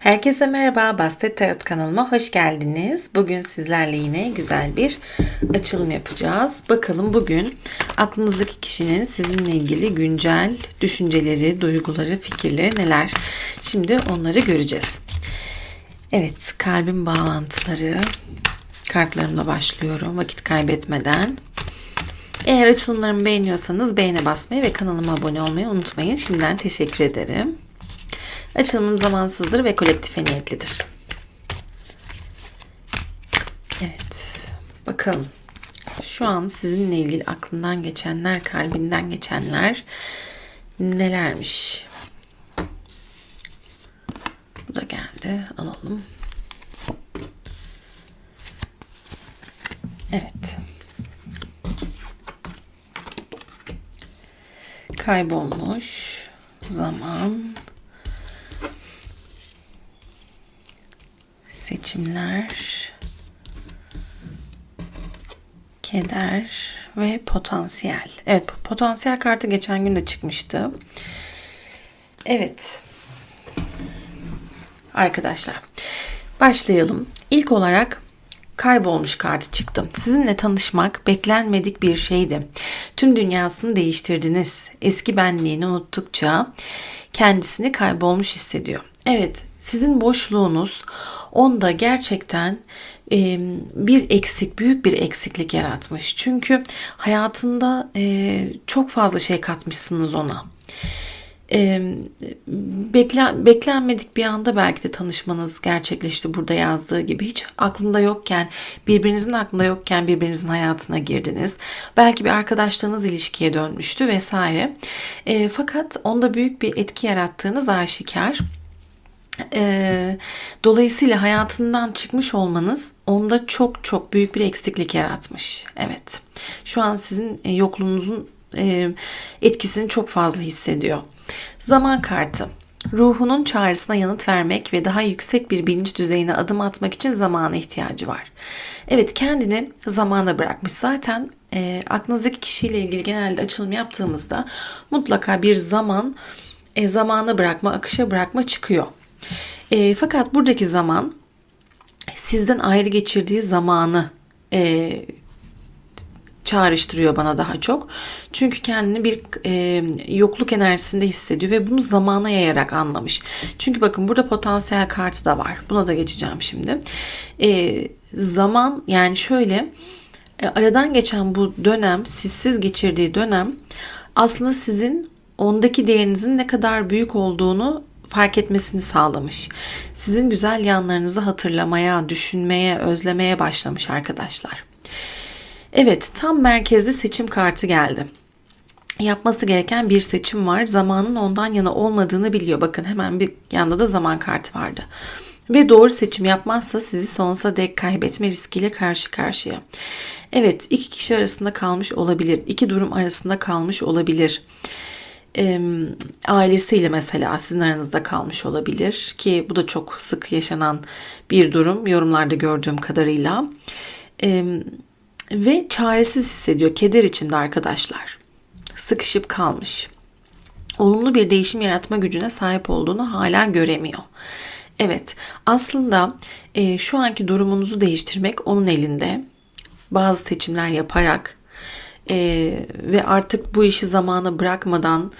Herkese merhaba, Bastet Tarot kanalıma hoş geldiniz. Bugün sizlerle yine güzel bir açılım yapacağız. Bakalım bugün aklınızdaki kişinin sizinle ilgili güncel düşünceleri, duyguları, fikirleri neler? Şimdi onları göreceğiz. Evet, kalbin bağlantıları kartlarımla başlıyorum vakit kaybetmeden. Eğer açılımlarımı beğeniyorsanız beğene basmayı ve kanalıma abone olmayı unutmayın. Şimdiden teşekkür ederim. Açılımım zamansızdır ve kolektife niyetlidir. Evet. Bakalım. Şu an sizinle ilgili aklından geçenler, kalbinden geçenler nelermiş? Bu da geldi. Alalım. Evet. Kaybolmuş zaman seçimler, keder ve potansiyel. Evet, potansiyel kartı geçen gün de çıkmıştı. Evet. Arkadaşlar, başlayalım. İlk olarak kaybolmuş kartı çıktı. Sizinle tanışmak beklenmedik bir şeydi. Tüm dünyasını değiştirdiniz. Eski benliğini unuttukça kendisini kaybolmuş hissediyor. Evet, sizin boşluğunuz onda gerçekten bir eksik, büyük bir eksiklik yaratmış. Çünkü hayatında çok fazla şey katmışsınız ona. Beklen, beklenmedik bir anda belki de tanışmanız gerçekleşti burada yazdığı gibi. Hiç aklında yokken, birbirinizin aklında yokken birbirinizin hayatına girdiniz. Belki bir arkadaşlığınız ilişkiye dönmüştü vesaire. Fakat onda büyük bir etki yarattığınız aşikar. E, dolayısıyla hayatından çıkmış olmanız onda çok çok büyük bir eksiklik yaratmış. Evet. Şu an sizin e, yokluğunuzun e, etkisini çok fazla hissediyor. Zaman kartı. Ruhunun çağrısına yanıt vermek ve daha yüksek bir bilinç düzeyine adım atmak için zamana ihtiyacı var. Evet kendini zamana bırakmış. Zaten e, aklınızdaki kişiyle ilgili genelde açılım yaptığımızda mutlaka bir zaman e, zamana bırakma, akışa bırakma çıkıyor. E, fakat buradaki zaman sizden ayrı geçirdiği zamanı e, çağrıştırıyor bana daha çok. Çünkü kendini bir e, yokluk enerjisinde hissediyor ve bunu zamana yayarak anlamış. Çünkü bakın burada potansiyel kartı da var. Buna da geçeceğim şimdi. E, zaman yani şöyle e, aradan geçen bu dönem, sizsiz geçirdiği dönem aslında sizin ondaki değerinizin ne kadar büyük olduğunu fark etmesini sağlamış. Sizin güzel yanlarınızı hatırlamaya, düşünmeye, özlemeye başlamış arkadaşlar. Evet, tam merkezde seçim kartı geldi. Yapması gereken bir seçim var. Zamanın ondan yana olmadığını biliyor. Bakın hemen bir yanda da zaman kartı vardı. Ve doğru seçim yapmazsa sizi sonsuza dek kaybetme riskiyle karşı karşıya. Evet, iki kişi arasında kalmış olabilir. iki durum arasında kalmış olabilir e, ailesiyle mesela sizin aranızda kalmış olabilir ki bu da çok sık yaşanan bir durum yorumlarda gördüğüm kadarıyla. E, ve çaresiz hissediyor keder içinde arkadaşlar. Sıkışıp kalmış. Olumlu bir değişim yaratma gücüne sahip olduğunu hala göremiyor. Evet aslında e, şu anki durumunuzu değiştirmek onun elinde. Bazı seçimler yaparak e, ve artık bu işi zamana bırakmadan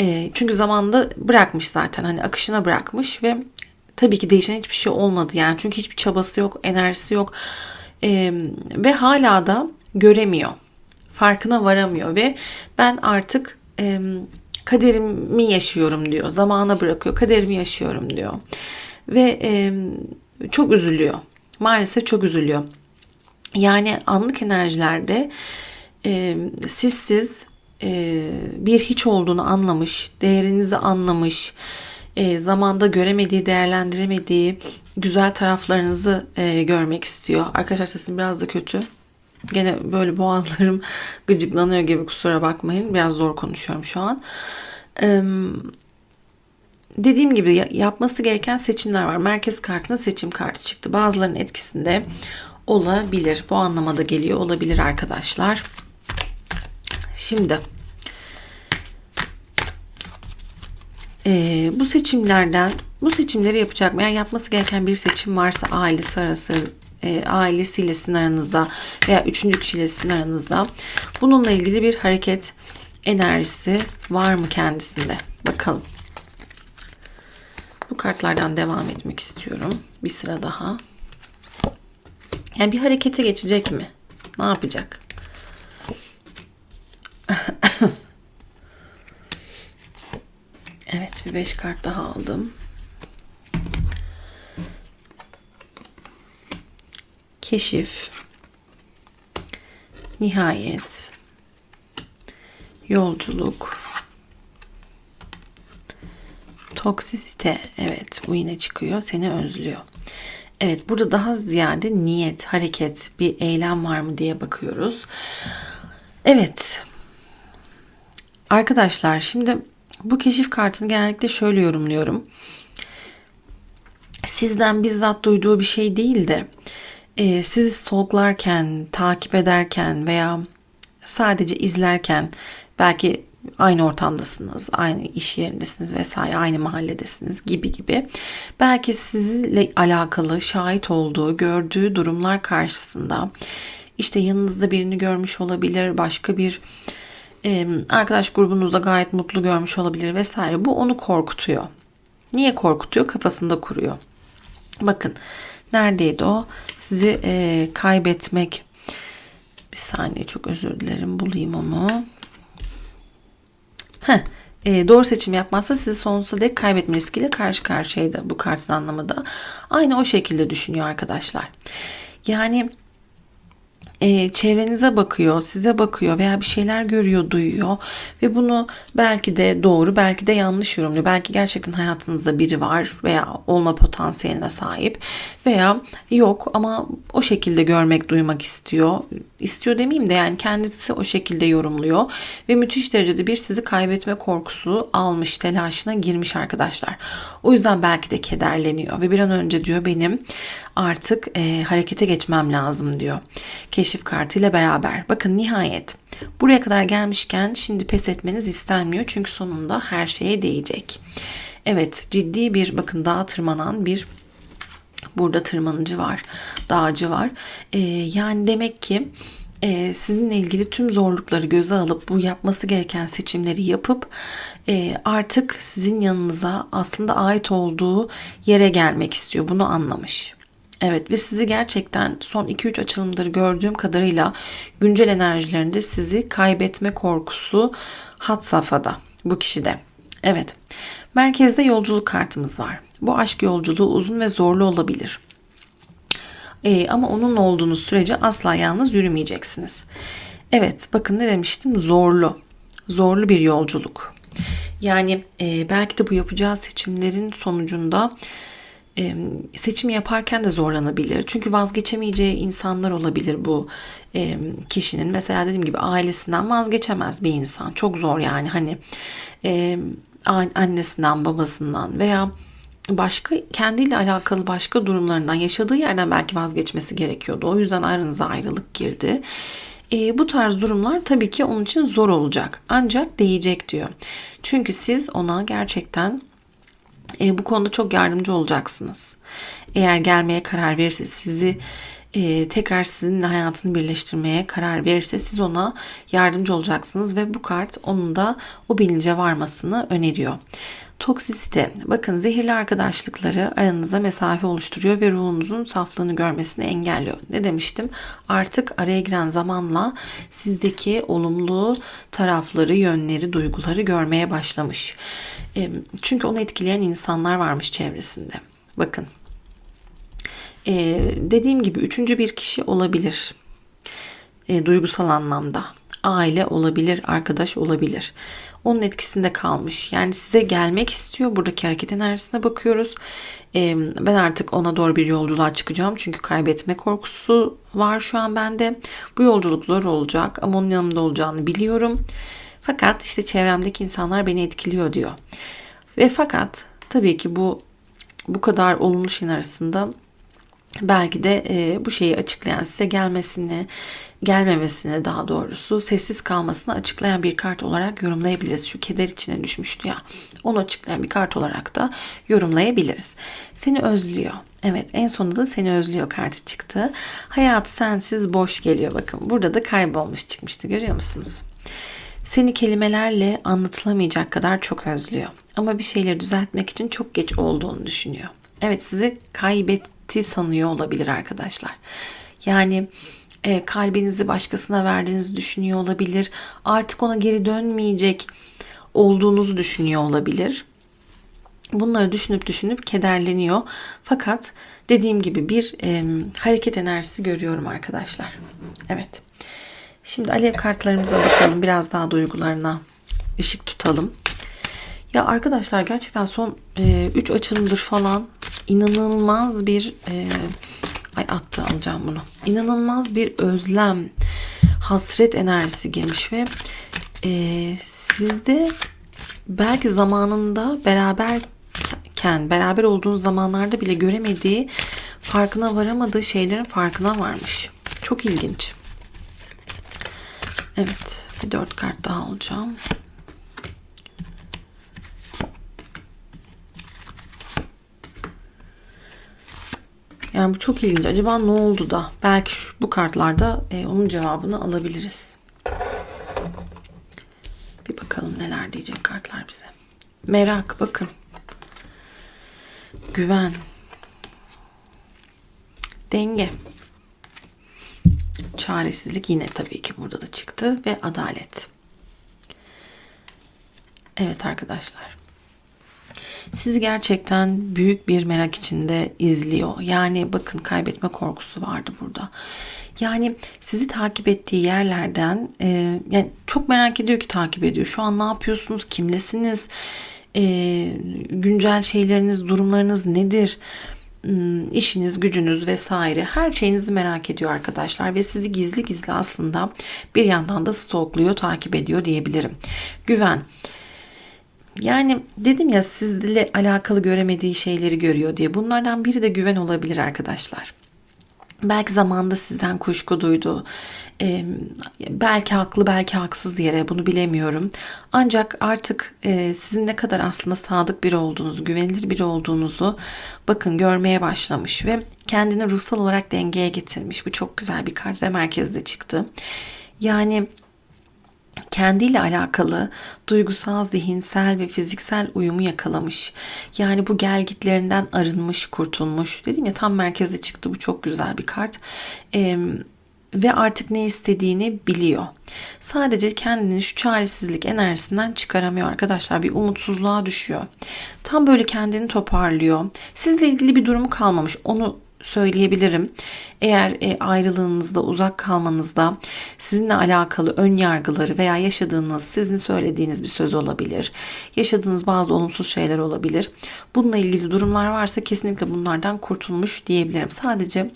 e, çünkü zamanda bırakmış zaten hani akışına bırakmış ve tabii ki değişen hiçbir şey olmadı yani. Çünkü hiçbir çabası yok enerjisi yok. E, ve hala da göremiyor farkına varamıyor ve ben artık e, kaderimi yaşıyorum diyor zamana bırakıyor kaderimi yaşıyorum diyor. Ve e, çok üzülüyor maalesef çok üzülüyor. Yani anlık enerjilerde e, sizsiz e, bir hiç olduğunu anlamış, değerinizi anlamış, e, zamanda göremediği, değerlendiremediği güzel taraflarınızı e, görmek istiyor. Arkadaşlar sesim biraz da kötü. Gene böyle boğazlarım gıcıklanıyor gibi kusura bakmayın. Biraz zor konuşuyorum şu an. E, dediğim gibi yapması gereken seçimler var. Merkez kartına seçim kartı çıktı. Bazılarının etkisinde olabilir. Bu anlamada geliyor olabilir arkadaşlar. Şimdi Ee, bu seçimlerden bu seçimleri yapacak mı? Yani yapması gereken bir seçim varsa ailesi arası e, ailesiyle sizin aranızda veya üçüncü kişiyle sizin aranızda bununla ilgili bir hareket enerjisi var mı kendisinde? Bakalım. Bu kartlardan devam etmek istiyorum. Bir sıra daha. Yani bir harekete geçecek mi? Ne yapacak? Evet bir beş kart daha aldım. Keşif. Nihayet. Yolculuk. Toksisite. Evet bu yine çıkıyor. Seni özlüyor. Evet burada daha ziyade niyet, hareket, bir eylem var mı diye bakıyoruz. Evet. Arkadaşlar şimdi bu keşif kartını genellikle şöyle yorumluyorum. Sizden bizzat duyduğu bir şey değil de e, sizi stalklarken, takip ederken veya sadece izlerken belki aynı ortamdasınız, aynı iş yerindesiniz vesaire, aynı mahalledesiniz gibi gibi. Belki sizinle alakalı şahit olduğu, gördüğü durumlar karşısında işte yanınızda birini görmüş olabilir, başka bir arkadaş grubunuzda gayet mutlu görmüş olabilir vesaire. Bu onu korkutuyor. Niye korkutuyor? Kafasında kuruyor. Bakın neredeydi o? Sizi e, kaybetmek. Bir saniye çok özür dilerim bulayım onu. Heh, e, doğru seçim yapmazsa sizi sonsuza dek kaybetme riskiyle karşı karşıyaydı bu kartın anlamı da. Aynı o şekilde düşünüyor arkadaşlar. Yani e, çevrenize bakıyor, size bakıyor veya bir şeyler görüyor, duyuyor ve bunu belki de doğru, belki de yanlış yorumluyor. Belki gerçekten hayatınızda biri var veya olma potansiyeline sahip veya yok ama o şekilde görmek, duymak istiyor. İstiyor demeyeyim de yani kendisi o şekilde yorumluyor ve müthiş derecede bir sizi kaybetme korkusu almış, telaşına girmiş arkadaşlar. O yüzden belki de kederleniyor ve bir an önce diyor benim artık e, harekete geçmem lazım diyor. Keşif kartıyla beraber. Bakın nihayet buraya kadar gelmişken şimdi pes etmeniz istenmiyor. Çünkü sonunda her şeye değecek. Evet ciddi bir bakın dağa tırmanan bir burada tırmanıcı var, dağcı var. E, yani demek ki e, sizinle ilgili tüm zorlukları göze alıp bu yapması gereken seçimleri yapıp e, artık sizin yanınıza aslında ait olduğu yere gelmek istiyor. Bunu anlamış. Evet ve sizi gerçekten son 2-3 açılımdır gördüğüm kadarıyla güncel enerjilerinde sizi kaybetme korkusu hat safhada bu kişide. Evet. Merkezde yolculuk kartımız var. Bu aşk yolculuğu uzun ve zorlu olabilir. Ee, ama onun olduğunuz sürece asla yalnız yürümeyeceksiniz. Evet bakın ne demiştim zorlu. Zorlu bir yolculuk. Yani e, belki de bu yapacağı seçimlerin sonucunda e, seçim yaparken de zorlanabilir. Çünkü vazgeçemeyeceği insanlar olabilir bu kişinin. Mesela dediğim gibi ailesinden vazgeçemez bir insan. Çok zor yani hani annesinden babasından veya başka kendiyle alakalı başka durumlarından yaşadığı yerden belki vazgeçmesi gerekiyordu. O yüzden aranıza ayrılık girdi. E, bu tarz durumlar tabii ki onun için zor olacak. Ancak değecek diyor. Çünkü siz ona gerçekten e, bu konuda çok yardımcı olacaksınız. Eğer gelmeye karar verirse sizi e, tekrar sizinle hayatını birleştirmeye karar verirse siz ona yardımcı olacaksınız ve bu kart onun da o bilince varmasını öneriyor. Toksisite. Bakın zehirli arkadaşlıkları aranızda mesafe oluşturuyor ve ruhunuzun saflığını görmesini engelliyor. Ne demiştim? Artık araya giren zamanla sizdeki olumlu tarafları, yönleri, duyguları görmeye başlamış. Çünkü onu etkileyen insanlar varmış çevresinde. Bakın. dediğim gibi üçüncü bir kişi olabilir. duygusal anlamda aile olabilir, arkadaş olabilir. Onun etkisinde kalmış. Yani size gelmek istiyor. Buradaki hareket enerjisine bakıyoruz. Ee, ben artık ona doğru bir yolculuğa çıkacağım. Çünkü kaybetme korkusu var şu an bende. Bu yolculuk zor olacak ama onun yanımda olacağını biliyorum. Fakat işte çevremdeki insanlar beni etkiliyor diyor. Ve fakat tabii ki bu bu kadar olumlu şeyin arasında belki de e, bu şeyi açıklayan size gelmesini gelmemesini daha doğrusu sessiz kalmasını açıklayan bir kart olarak yorumlayabiliriz. Şu keder içine düşmüştü ya. Onu açıklayan bir kart olarak da yorumlayabiliriz. Seni özlüyor. Evet en sonunda da seni özlüyor kartı çıktı. Hayat sensiz boş geliyor bakın. Burada da kaybolmuş çıkmıştı görüyor musunuz? Seni kelimelerle anlatılamayacak kadar çok özlüyor. Ama bir şeyleri düzeltmek için çok geç olduğunu düşünüyor. Evet sizi kaybetti sanıyor olabilir arkadaşlar. Yani e, kalbinizi başkasına verdiğinizi düşünüyor olabilir. Artık ona geri dönmeyecek olduğunuzu düşünüyor olabilir. Bunları düşünüp düşünüp kederleniyor. Fakat dediğim gibi bir e, hareket enerjisi görüyorum arkadaşlar. Evet. Şimdi alev kartlarımıza bakalım. Biraz daha duygularına ışık tutalım. Ya arkadaşlar gerçekten son 3 e, açılımdır falan inanılmaz bir e, ay attı alacağım bunu. İnanılmaz bir özlem, hasret enerjisi girmiş ve e, sizde belki zamanında beraberken, beraber olduğunuz zamanlarda bile göremediği, farkına varamadığı şeylerin farkına varmış. Çok ilginç. Evet, bir dört kart daha alacağım. Yani bu çok ilginç. Acaba ne oldu da? Belki şu, bu kartlarda e, onun cevabını alabiliriz. Bir bakalım neler diyecek kartlar bize. Merak bakın. Güven. Denge. Çaresizlik yine tabii ki burada da çıktı ve adalet. Evet arkadaşlar sizi gerçekten büyük bir merak içinde izliyor. Yani bakın kaybetme korkusu vardı burada. Yani sizi takip ettiği yerlerden e, yani çok merak ediyor ki takip ediyor. Şu an ne yapıyorsunuz? Kimlesiniz? E, güncel şeyleriniz, durumlarınız nedir? Hmm, işiniz, gücünüz vesaire her şeyinizi merak ediyor arkadaşlar ve sizi gizli gizli aslında bir yandan da stalkluyor, takip ediyor diyebilirim. Güven. Yani dedim ya sizle alakalı göremediği şeyleri görüyor diye. Bunlardan biri de güven olabilir arkadaşlar. Belki zamanda sizden kuşku duydu. Ee, belki haklı belki haksız yere bunu bilemiyorum. Ancak artık e, sizin ne kadar aslında sadık biri olduğunuzu, güvenilir biri olduğunuzu bakın görmeye başlamış ve kendini ruhsal olarak dengeye getirmiş. Bu çok güzel bir kart ve merkezde çıktı. Yani kendiyle alakalı duygusal, zihinsel ve fiziksel uyumu yakalamış. Yani bu gelgitlerinden arınmış, kurtulmuş. Dedim ya tam merkeze çıktı. Bu çok güzel bir kart. Ee, ve artık ne istediğini biliyor. Sadece kendini şu çaresizlik enerjisinden çıkaramıyor arkadaşlar. Bir umutsuzluğa düşüyor. Tam böyle kendini toparlıyor. Sizle ilgili bir durumu kalmamış. Onu söyleyebilirim. Eğer e, ayrılığınızda, uzak kalmanızda sizinle alakalı ön yargıları veya yaşadığınız, sizin söylediğiniz bir söz olabilir. Yaşadığınız bazı olumsuz şeyler olabilir. Bununla ilgili durumlar varsa kesinlikle bunlardan kurtulmuş diyebilirim. Sadece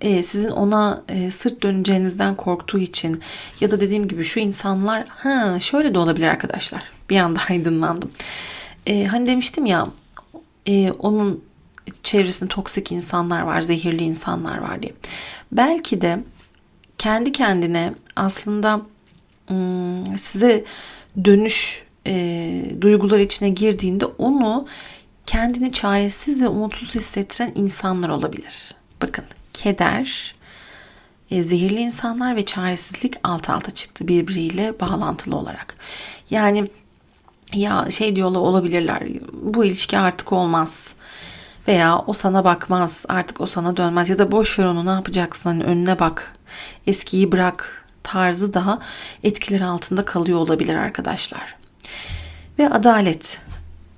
e, sizin ona e, sırt döneceğinizden korktuğu için ya da dediğim gibi şu insanlar ha şöyle de olabilir arkadaşlar. Bir anda aydınlandım. E, hani demiştim ya e, onun çevresinde toksik insanlar var, zehirli insanlar var diye. Belki de kendi kendine aslında size dönüş e, duygular içine girdiğinde onu kendini çaresiz ve umutsuz hissettiren insanlar olabilir. Bakın keder, e, zehirli insanlar ve çaresizlik alt alta çıktı birbiriyle bağlantılı olarak. Yani ya şey diyorlar olabilirler bu ilişki artık olmaz veya o sana bakmaz artık o sana dönmez ya da boş ver onu ne yapacaksın hani önüne bak eskiyi bırak tarzı daha etkiler altında kalıyor olabilir arkadaşlar. Ve adalet.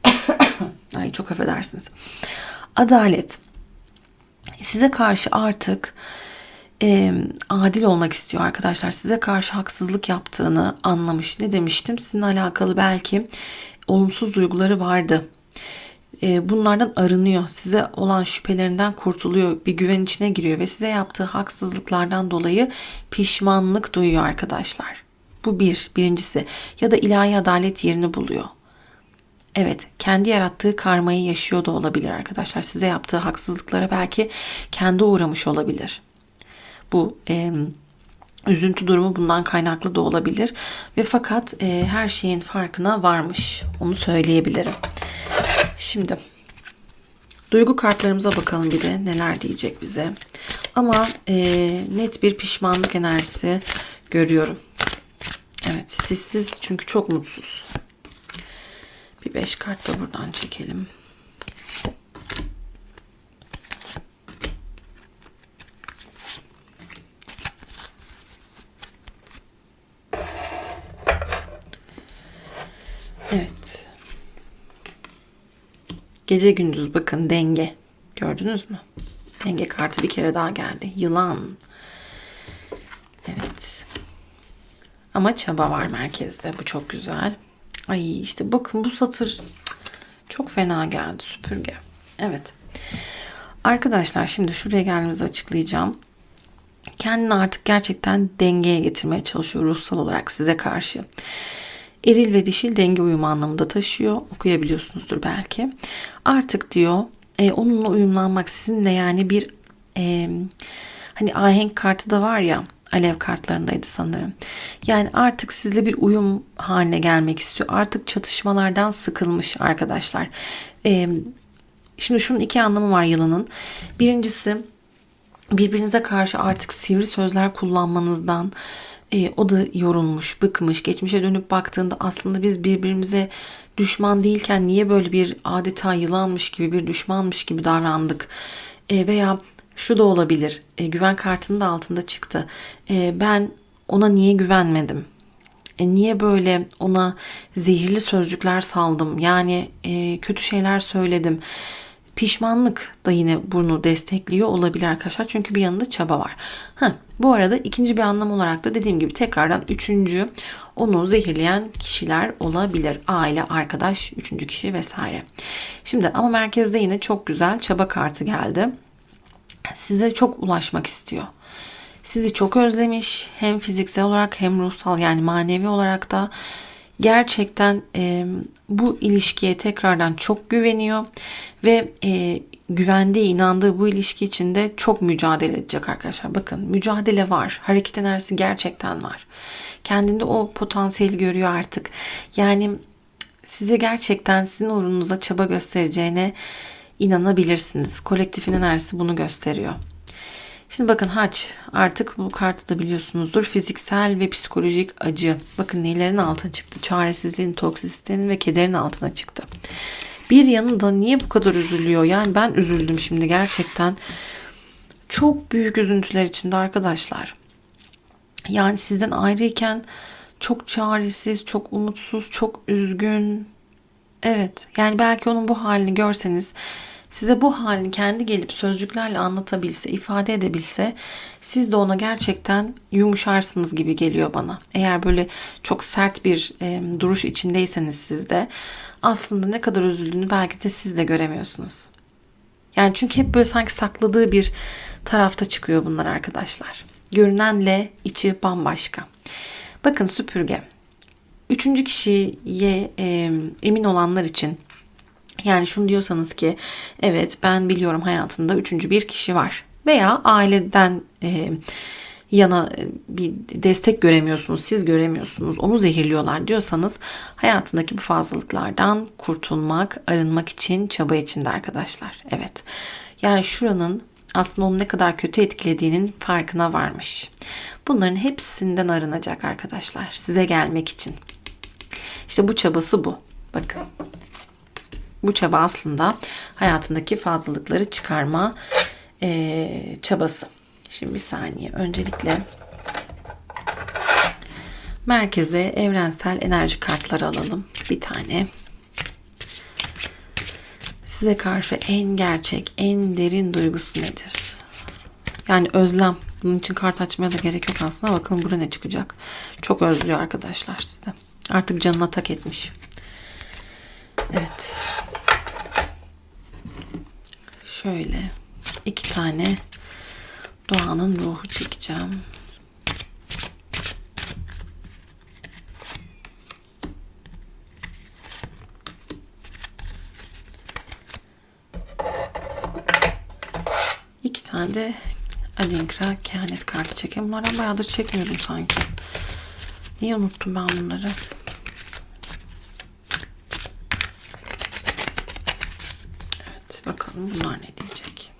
Ay çok affedersiniz. Adalet. Size karşı artık e, adil olmak istiyor arkadaşlar. Size karşı haksızlık yaptığını anlamış. Ne demiştim? Sizinle alakalı belki olumsuz duyguları vardı e, bunlardan arınıyor. Size olan şüphelerinden kurtuluyor. Bir güven içine giriyor ve size yaptığı haksızlıklardan dolayı pişmanlık duyuyor arkadaşlar. Bu bir, birincisi. Ya da ilahi adalet yerini buluyor. Evet, kendi yarattığı karmayı yaşıyor da olabilir arkadaşlar. Size yaptığı haksızlıklara belki kendi uğramış olabilir. Bu e, üzüntü durumu bundan kaynaklı da olabilir ve fakat e, her şeyin farkına varmış. Onu söyleyebilirim. Şimdi duygu kartlarımıza bakalım bir de neler diyecek bize. Ama e, net bir pişmanlık enerjisi görüyorum. Evet, sizsiz çünkü çok mutsuz. Bir beş kart da buradan çekelim. Evet. Gece gündüz bakın denge. Gördünüz mü? Denge kartı bir kere daha geldi. Yılan. Evet. Ama çaba var merkezde. Bu çok güzel. Ay işte bakın bu satır çok fena geldi süpürge. Evet. Arkadaşlar şimdi şuraya geldiğimizde açıklayacağım. Kendini artık gerçekten dengeye getirmeye çalışıyor ruhsal olarak size karşı. Eril ve dişil denge uyumu anlamında taşıyor. Okuyabiliyorsunuzdur belki. Artık diyor e, onunla uyumlanmak sizinle yani bir e, hani ahenk kartı da var ya alev kartlarındaydı sanırım. Yani artık sizle bir uyum haline gelmek istiyor. Artık çatışmalardan sıkılmış arkadaşlar. Ee, şimdi şunun iki anlamı var yılanın. Birincisi birbirinize karşı artık sivri sözler kullanmanızdan e, o da yorulmuş, bıkmış. Geçmişe dönüp baktığında aslında biz birbirimize düşman değilken niye böyle bir adeta yılanmış gibi bir düşmanmış gibi davrandık? E, veya şu da olabilir. E, güven kartının da altında çıktı. E, ben ona niye güvenmedim? E, niye böyle ona zehirli sözcükler saldım? Yani e, kötü şeyler söyledim. Pişmanlık da yine bunu destekliyor olabilir arkadaşlar. Çünkü bir yanında çaba var. Ha, bu arada ikinci bir anlam olarak da dediğim gibi tekrardan üçüncü onu zehirleyen kişiler olabilir. Aile, arkadaş, üçüncü kişi vesaire. Şimdi ama merkezde yine çok güzel çaba kartı geldi size çok ulaşmak istiyor. Sizi çok özlemiş hem fiziksel olarak hem ruhsal yani manevi olarak da gerçekten e, bu ilişkiye tekrardan çok güveniyor ve e, güvendiği, inandığı bu ilişki içinde çok mücadele edecek arkadaşlar. Bakın mücadele var. Hareket enerjisi gerçekten var. Kendinde o potansiyeli görüyor artık. Yani size gerçekten sizin uğrunuza çaba göstereceğine inanabilirsiniz. Kolektifin enerjisi bunu gösteriyor. Şimdi bakın haç artık bu kartı da biliyorsunuzdur. Fiziksel ve psikolojik acı. Bakın nelerin altına çıktı? Çaresizliğin, toksisitenin ve kederin altına çıktı. Bir yanında niye bu kadar üzülüyor? Yani ben üzüldüm şimdi gerçekten. Çok büyük üzüntüler içinde arkadaşlar. Yani sizden ayrıyken çok çaresiz, çok umutsuz, çok üzgün, Evet yani belki onun bu halini görseniz size bu halini kendi gelip sözcüklerle anlatabilse, ifade edebilse siz de ona gerçekten yumuşarsınız gibi geliyor bana. Eğer böyle çok sert bir e, duruş içindeyseniz siz de aslında ne kadar üzüldüğünü belki de siz de göremiyorsunuz. Yani çünkü hep böyle sanki sakladığı bir tarafta çıkıyor bunlar arkadaşlar. Görünenle içi bambaşka. Bakın süpürge. Üçüncü kişiye e, emin olanlar için yani şunu diyorsanız ki evet ben biliyorum hayatında üçüncü bir kişi var veya aileden e, yana e, bir destek göremiyorsunuz, siz göremiyorsunuz, onu zehirliyorlar diyorsanız hayatındaki bu fazlalıklardan kurtulmak, arınmak için çaba içinde arkadaşlar. Evet. Yani şuranın aslında onu ne kadar kötü etkilediğinin farkına varmış. Bunların hepsinden arınacak arkadaşlar size gelmek için. İşte bu çabası bu. Bakın. Bu çaba aslında hayatındaki fazlalıkları çıkarma e, çabası. Şimdi bir saniye. Öncelikle merkeze evrensel enerji kartları alalım. Bir tane. Size karşı en gerçek, en derin duygusu nedir? Yani özlem. Bunun için kart açmaya da gerek yok aslında. Bakın burada ne çıkacak. Çok özlüyor arkadaşlar size. Artık canına tak etmiş. Evet şöyle iki tane doğanın ruhu çekeceğim. İki tane de Adinkra kehanet kartı çekeyim. Bunlardan bayağıdır çekmiyorum sanki. Niye unuttum ben bunları? Bakalım bunlar ne diyecek.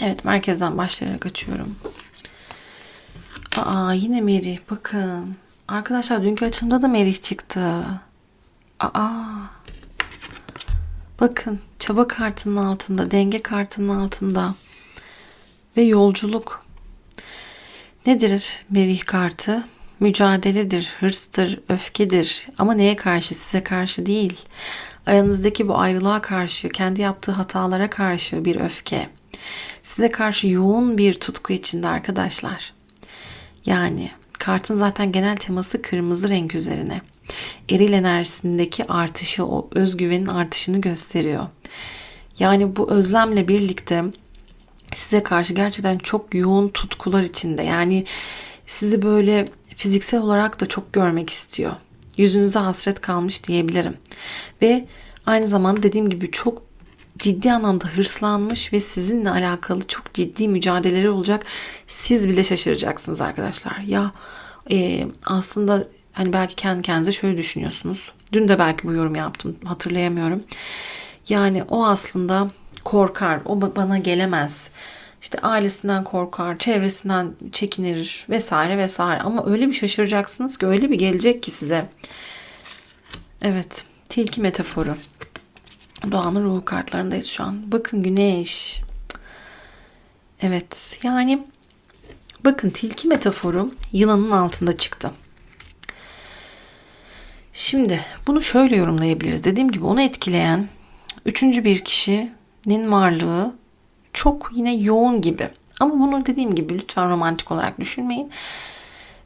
Evet merkezden başlayarak açıyorum. Aa yine Merih bakın. Arkadaşlar dünkü açımda da Merih çıktı. Aa. Bakın çaba kartının altında, denge kartının altında ve yolculuk. Nedir Merih kartı? Mücadeledir, hırstır, öfkedir. Ama neye karşı? Size karşı değil. Aranızdaki bu ayrılığa karşı, kendi yaptığı hatalara karşı bir öfke. Size karşı yoğun bir tutku içinde arkadaşlar. Yani kartın zaten genel teması kırmızı renk üzerine. Eril enerjisindeki artışı, o özgüvenin artışını gösteriyor. Yani bu özlemle birlikte size karşı gerçekten çok yoğun tutkular içinde. Yani sizi böyle fiziksel olarak da çok görmek istiyor. Yüzünüze hasret kalmış diyebilirim. Ve aynı zamanda dediğim gibi çok ciddi anlamda hırslanmış ve sizinle alakalı çok ciddi mücadeleleri olacak. Siz bile şaşıracaksınız arkadaşlar. Ya e, aslında hani belki kendi kendinize şöyle düşünüyorsunuz. Dün de belki bu yorum yaptım hatırlayamıyorum. Yani o aslında korkar, o bana gelemez. İşte ailesinden korkar, çevresinden çekinir vesaire vesaire. Ama öyle bir şaşıracaksınız ki öyle bir gelecek ki size. Evet, tilki metaforu. Doğanın ruhu kartlarındayız şu an. Bakın güneş. Evet yani bakın tilki metaforu yılanın altında çıktı. Şimdi bunu şöyle yorumlayabiliriz. Dediğim gibi onu etkileyen üçüncü bir kişinin varlığı çok yine yoğun gibi. Ama bunu dediğim gibi lütfen romantik olarak düşünmeyin.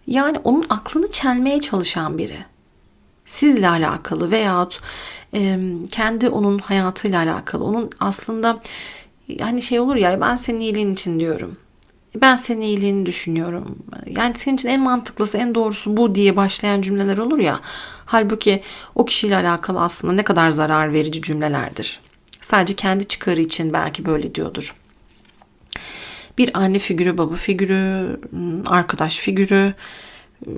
Yani onun aklını çelmeye çalışan biri sizle alakalı veyahut e, kendi onun hayatıyla alakalı. Onun aslında hani şey olur ya ben senin iyiliğin için diyorum. Ben senin iyiliğini düşünüyorum. Yani senin için en mantıklısı, en doğrusu bu diye başlayan cümleler olur ya. Halbuki o kişiyle alakalı aslında ne kadar zarar verici cümlelerdir. Sadece kendi çıkarı için belki böyle diyordur. Bir anne figürü, baba figürü, arkadaş figürü,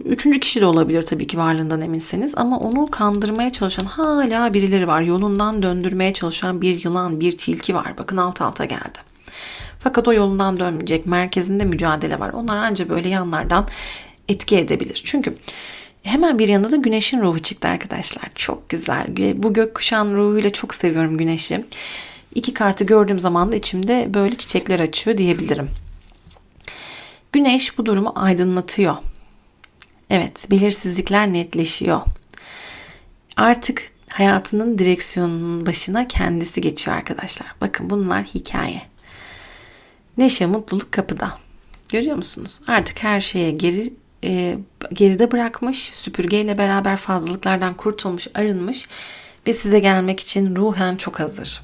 Üçüncü kişi de olabilir tabii ki varlığından eminseniz ama onu kandırmaya çalışan hala birileri var. Yolundan döndürmeye çalışan bir yılan, bir tilki var. Bakın alt alta geldi. Fakat o yolundan dönmeyecek. Merkezinde mücadele var. Onlar ancak böyle yanlardan etki edebilir. Çünkü hemen bir yanında da güneşin ruhu çıktı arkadaşlar. Çok güzel. Bu gökkuşağın ruhuyla çok seviyorum güneşi. İki kartı gördüğüm zaman da içimde böyle çiçekler açıyor diyebilirim. Güneş bu durumu aydınlatıyor. Evet, belirsizlikler netleşiyor. Artık hayatının direksiyonunun başına kendisi geçiyor arkadaşlar. Bakın bunlar hikaye. Neşe, mutluluk kapıda. Görüyor musunuz? Artık her şeye geri e, geride bırakmış, süpürgeyle beraber fazlalıklardan kurtulmuş, arınmış ve size gelmek için ruhen çok hazır.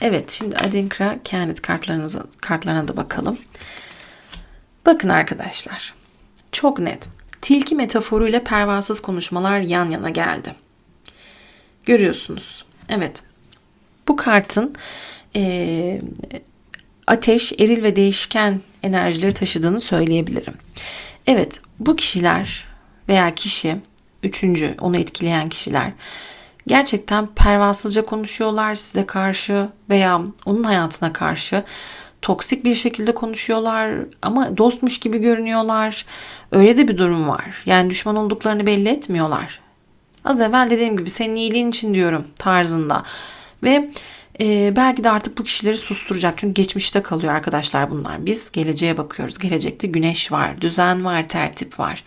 Evet, şimdi Adinkra kehanet kartlarınıza, kartlarına da bakalım. Bakın arkadaşlar. Çok net. Tilki metaforuyla pervasız konuşmalar yan yana geldi. Görüyorsunuz. Evet. Bu kartın e, ateş, eril ve değişken enerjileri taşıdığını söyleyebilirim. Evet, bu kişiler veya kişi, üçüncü onu etkileyen kişiler gerçekten pervasızca konuşuyorlar size karşı veya onun hayatına karşı toksik bir şekilde konuşuyorlar ama dostmuş gibi görünüyorlar. Öyle de bir durum var. Yani düşman olduklarını belli etmiyorlar. Az evvel dediğim gibi senin iyiliğin için diyorum tarzında. Ve e, belki de artık bu kişileri susturacak. Çünkü geçmişte kalıyor arkadaşlar bunlar. Biz geleceğe bakıyoruz. Gelecekte güneş var, düzen var, tertip var.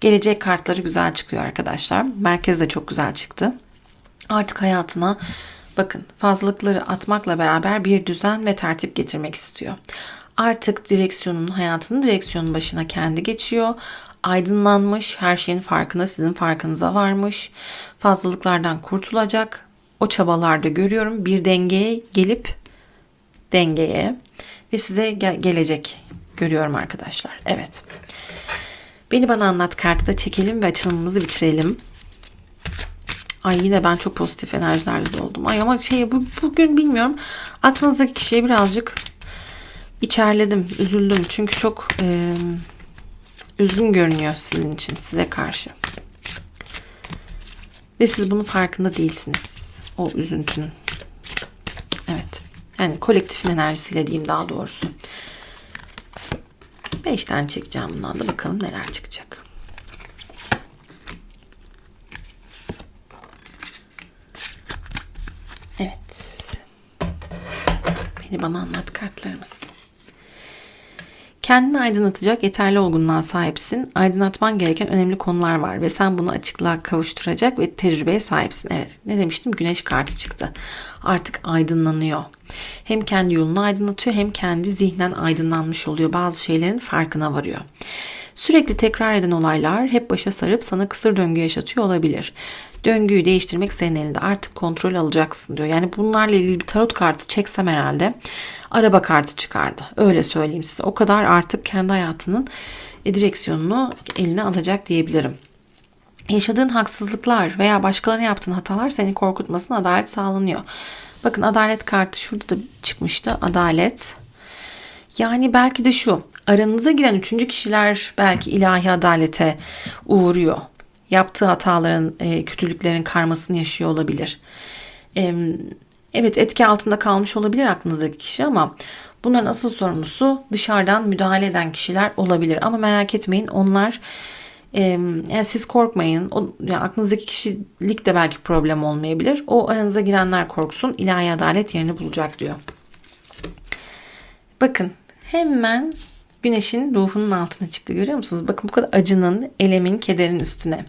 Gelecek kartları güzel çıkıyor arkadaşlar. Merkez de çok güzel çıktı. Artık hayatına Bakın fazlalıkları atmakla beraber bir düzen ve tertip getirmek istiyor. Artık direksiyonun hayatının direksiyonun başına kendi geçiyor. Aydınlanmış, her şeyin farkına, sizin farkınıza varmış. Fazlalıklardan kurtulacak. O çabalarda görüyorum. Bir dengeye gelip dengeye ve size gel- gelecek görüyorum arkadaşlar. Evet. Beni bana anlat kartı da çekelim ve açılımımızı bitirelim. Ay yine ben çok pozitif enerjilerle doldum. Ay ama şey bu, bugün bilmiyorum. Aklınızdaki kişiye birazcık içerledim, üzüldüm. Çünkü çok e, üzgün görünüyor sizin için, size karşı. Ve siz bunun farkında değilsiniz. O üzüntünün. Evet. Yani kolektifin enerjisiyle diyeyim daha doğrusu. Beş tane çekeceğim bundan da bakalım neler çıkacak. Evet. Beni bana anlat kartlarımız. Kendini aydınlatacak yeterli olgunluğa sahipsin. Aydınlatman gereken önemli konular var ve sen bunu açıklığa kavuşturacak ve tecrübeye sahipsin. Evet ne demiştim? Güneş kartı çıktı. Artık aydınlanıyor. Hem kendi yolunu aydınlatıyor hem kendi zihnen aydınlanmış oluyor. Bazı şeylerin farkına varıyor. Sürekli tekrar eden olaylar hep başa sarıp sana kısır döngü yaşatıyor olabilir. Döngüyü değiştirmek senin elinde. Artık kontrol alacaksın diyor. Yani bunlarla ilgili bir tarot kartı çeksem herhalde araba kartı çıkardı. Öyle söyleyeyim size. O kadar artık kendi hayatının direksiyonunu eline alacak diyebilirim. Yaşadığın haksızlıklar veya başkalarına yaptığın hatalar seni korkutmasın adalet sağlanıyor. Bakın adalet kartı şurada da çıkmıştı. Adalet. Yani belki de şu aranıza giren üçüncü kişiler belki ilahi adalete uğruyor. Yaptığı hataların, e, kötülüklerin karmasını yaşıyor olabilir. Evet etki altında kalmış olabilir aklınızdaki kişi ama bunların asıl sorumlusu dışarıdan müdahale eden kişiler olabilir. Ama merak etmeyin onlar yani siz korkmayın. O, yani aklınızdaki kişilik de belki problem olmayabilir. O aranıza girenler korksun. ilahi adalet yerini bulacak diyor. Bakın hemen güneşin ruhunun altına çıktı görüyor musunuz? Bakın bu kadar acının, elemin, kederin üstüne.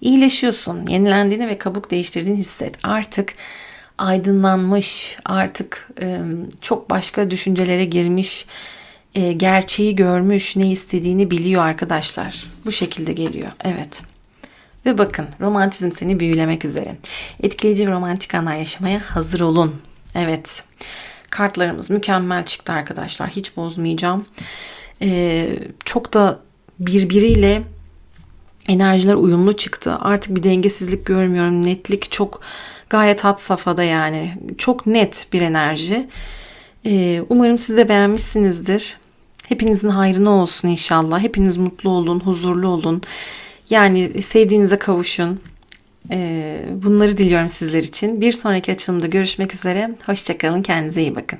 İyileşiyorsun, yenilendiğini ve kabuk değiştirdiğini hisset. Artık aydınlanmış, artık e, çok başka düşüncelere girmiş, e, gerçeği görmüş, ne istediğini biliyor arkadaşlar. Bu şekilde geliyor. Evet. Ve bakın romantizm seni büyülemek üzere. Etkileyici romantik anlar yaşamaya hazır olun. Evet. Kartlarımız mükemmel çıktı arkadaşlar. Hiç bozmayacağım. Ee, çok da birbiriyle enerjiler uyumlu çıktı. Artık bir dengesizlik görmüyorum. Netlik çok gayet hat safhada yani. Çok net bir enerji. Ee, umarım siz de beğenmişsinizdir. Hepinizin hayrına olsun inşallah. Hepiniz mutlu olun, huzurlu olun. Yani sevdiğinize kavuşun. Ee, bunları diliyorum sizler için. Bir sonraki açılımda görüşmek üzere. Hoşçakalın. Kendinize iyi bakın.